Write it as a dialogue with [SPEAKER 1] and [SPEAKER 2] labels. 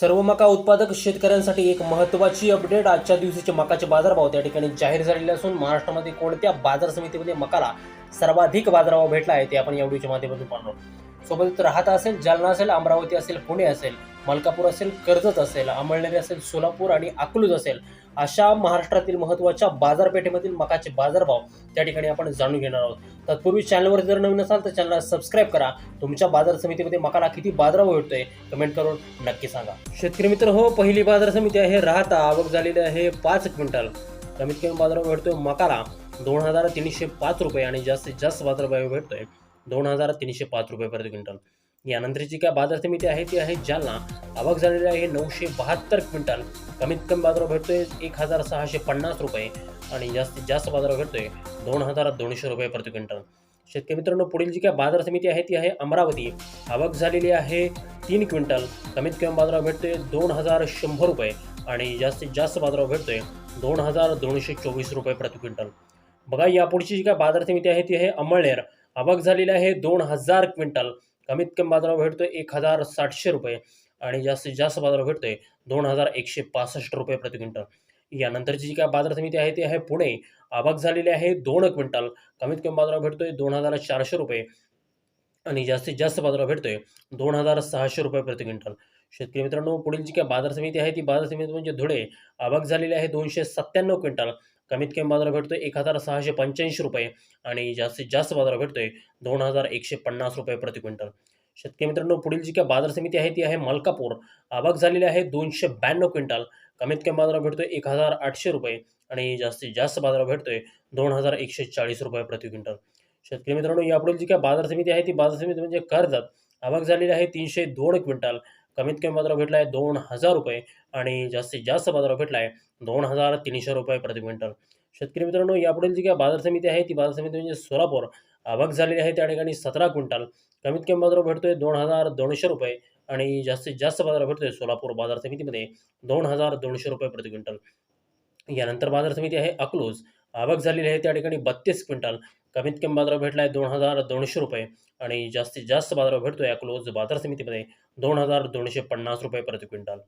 [SPEAKER 1] सर्व मका उत्पादक शेतकऱ्यांसाठी एक महत्त्वाची अपडेट आजच्या दिवसाचे मकाचे बाजारभाव त्या ठिकाणी जाहीर झालेले असून महाराष्ट्रामध्ये कोणत्या बाजार समितीमध्ये मकाला सर्वाधिक बाजारभाव भेटला आहे ते आपण या व्हिडिओच्या माध्यमातून पाहणार आहोत. सोबत राहता असेल जालना असेल अमरावती असेल पुणे असेल मलकापूर असेल कर्जत असेल अमळनेरी असेल सोलापूर आणि अकलूज असेल अशा महाराष्ट्रातील महत्त्वाच्या बाजारपेठेमधील मकाचे बाजारभाव त्या ठिकाणी आपण जाणून घेणार आहोत. तत्पूर्वी चॅनलवर जर नवीन असाल तर चॅनलला सबस्क्राईब करा. तुमच्या बाजार समितीमध्ये मकाला किती बाजारभाव भेटतोय कमेंट करून नक्की सांगा. शेतकरी मित्र हो पहिली बाजार समिती आहे राहता आवक झालेली आहे पाच क्विंटल. कमीत कमी बाजारभाव भेटतोय मकाला दोन हजार तीनशे पाच रुपये आणि जास्तीत जास्त बाजारभाव भेटतोय. दोन हजार तीनशे पाच रुपये प्रति क्विंटल. यानंतरची काय बाजार समिती आहे ती आहे जालना. आवक झालेली आहे नऊशे बहात्तर क्विंटल. कमीत कमी बाजार भेटतोय एक हजार सहाशे पन्नास रुपये आणि जास्तीत जास्त बाजार भेटतोय दोन हजार दोनशे रुपये प्रति क्विंटल. शेतकरी मित्रांनो पुढील जी काय बाजार समिती आहे ती आहे अमरावती. आवक झालेली आहे तीन क्विंटल. कमीत कमी बाजार भेटतोय दोन हजार शंभर रुपये आणि जास्तीत जास्त बाजार भेटतोय दोन हजार दोनशे चोवीस रुपये प्रति क्विंटल. बघा यापुढची जी काय बाजार समिती आहे ती आहे अमळनेर. आवक झालेली आहे दोन हजार क्विंटल. कमीत कमी बाजारभाव भेटतोय एक हजार सातशे रुपये आणि जास्तीत जास्त बाजारभाव भेटतोय दोन हजार एकशे पासष्ट रुपये प्रति क्विंटल. यानंतरची जी काय बाजार समिती आहे ती आहे पुणे. आवक झालेली आहे दोन क्विंटल. कमीत कमी बाजारभाव भेटतोय दोन हजार चारशे रुपये आणि जास्तीत जास्त बाजारभाव भेटतोय दोन हजार सहाशे रुपये प्रति क्विंटल. शेतकरी मित्रांनो पुढील जी काय बाजार समिती आहे ती बाजार समिती म्हणजे धुळे. आवक झालेली आहे दोनशे सत्त्याण्णव क्विंटल. कमीत कमी बाजार आहे एक हजार सहाशे पंच्याऐंशी रुपये आणि जास्तीत जास्त बाजार भेटतोय दोन हजार एकशे पन्नास रुपये प्रति क्विंटल. शेतकरी मित्रांनो पुढील जी काय बाजार समिती आहे ती आहे मलकापूर. आवक झालेली आहे दोनशे ब्याण्णव क्विंटल. कमीत कमी बाजार भेटतोय एक हजार आठशे रुपये आणि जास्तीत जास्त बाजार भेटतोय दोन हजार एकशे चाळीस रुपये प्रति क्विंटल. शेतकरी मित्रांनो यापुढील जी काय बाजार समिती आहे ती बाजार समिती म्हणजे कर्जत. आवक झालेली आहे तीनशे दोन क्विंटल. कमीत कमी बाजारभाव भेटला आहे दोन हजार रुपये आणि जास्तीत जास्त बाजारभाव भेटला आहे दोन हजार तीनशे रुपये प्रति क्विंटल. शेतकरी मित्रांनो यापुढील जी काय बाजार समिती आहे ती बाजार समिती म्हणजे सोलापूर. आवक झालेली आहे त्या ठिकाणी सतरा क्विंटल. कमीत कमी बाजार भेटतोय दोन हजार दोनशे रुपये आणि जास्तीत जास्त बाजार भेटतोय सोलापूर बाजार समितीमध्ये दोन हजार दोनशे रुपये प्रति क्विंटल. यानंतर बाजार समिती आहे अकलूज. आवक झालेली आहे त्या ठिकाणी बत्तीस क्विंटल. कमीत कमी बाजार भेटला आहे दोन हजार दोनशे रुपये आणि जास्तीत जास्त बाजार या क्लोज बाजार समितीमध्ये दोन हजार दोनशे पन्नास रुपये प्रति क्विंटल.